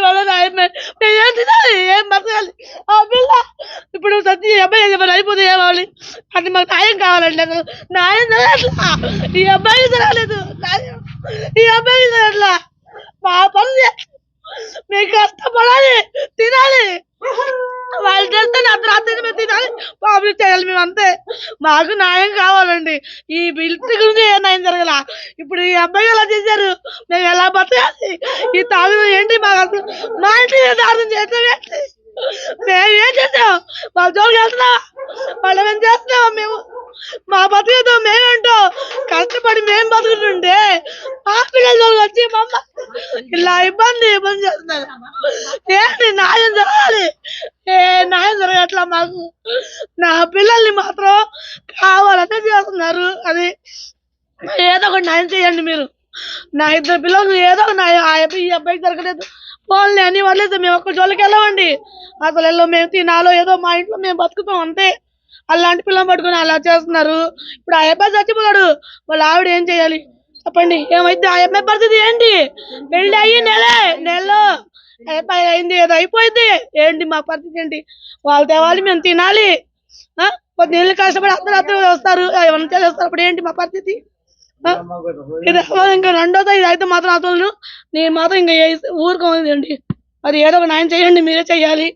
వాళ్ళ మేము ఏం తినాలి? ఏం బతకాలి? ఆ పిల్ల ఇప్పుడు సత్య ఈ అబ్బాయి చెప్పారు అయిపోతే ఏమాలి అది మాకు న్యాయం కావాలండి అసలు న్యాయం జరగట్లా. ఈ అబ్బాయి జరగలేదు. ఈ అబ్బాయి జరగట్లా. మా పనులు చేస్తాం. మేము కష్టపడాలి. తినాలి. వాళ్ళు చేస్తే అర్ధరాత్రి మేము తినాలి. పబ్లిక్ చేయాలి మేము అంతే మాకు న్యాయం కావాలండి. ఈ ఇంటి గురించి ఏ న్యాయం జరగల? ఇప్పుడు ఈ అబ్బాయి ఎలా చేశారు? మేము ఎలా బతకాలి? ఈ తాగు ఏంటి? మాకు మా ఇంటి మీద దారుణం చేయడం ఏంటి మేము ఏం చేసాం వాళ్ళ జోలికి వెళ్తున్నావా? వాళ్ళు ఏం చేస్తున్నావా మేము? మా బతికేదో మేమేంటో కష్టపడి మేము బతుకుతుంటే హాస్పిటల్ జోలికి వచ్చి మా అమ్మ ఇలా ఇబ్బంది ఇబ్బంది చేస్తున్నారు. ఏంటి న్యాయం జరగాలి? ఏ న్యాయం జరగట్లా మాకు? నా పిల్లల్ని మాత్రం కావాలంటే చేస్తున్నారు. అది ఏదో ఒక న్యాయం చేయండి మీరు. నా ఇద్దరు పిల్లలు ఏదో ఒక న్యాయం. ఆ అబ్బాయి ఈ అబ్బాయికి జరగలేదు వాళ్ళని అని వదిలేదు మేము ఒక్క జోలికి వెళ్ళమండి. అసలు వెళ్ళం మేము తినాలో ఏదో మా ఇంట్లో మేము బతుకుతాం అంతే. అలాంటి పిల్లని పట్టుకుని అలా చేస్తున్నారు. ఇప్పుడు ఆ అబ్బాయి చచ్చిపోతాడు. వాళ్ళ ఆవిడ ఏం చేయాలి? చెప్పండి ఏమైతే ఆ అబ్బాయి పరిస్థితి ఏంటి? పెళ్ళి అయ్యి నెలే నెలలో. అబ్బాయి అయింది ఏదో అయిపోయింది. ఏంటి మా పరిస్థితి ఏంటి? వాళ్ళు తేవాలి మేము తినాలి. ఆ? కొద్ది నీళ్ళు కష్టపడి అర్ధరాత్రి వస్తారు ఏమన్నా చేస్తారు అప్పుడు ఏంటి మా పరిస్థితి? ఇంకా రెండోది ఇది అయితే మాత్రం అసలు నేను మాత్రం ఇంకా ఊరుకోండి అది ఏదో ఒక న్యాయం చేయండి మీరే చేయాలి.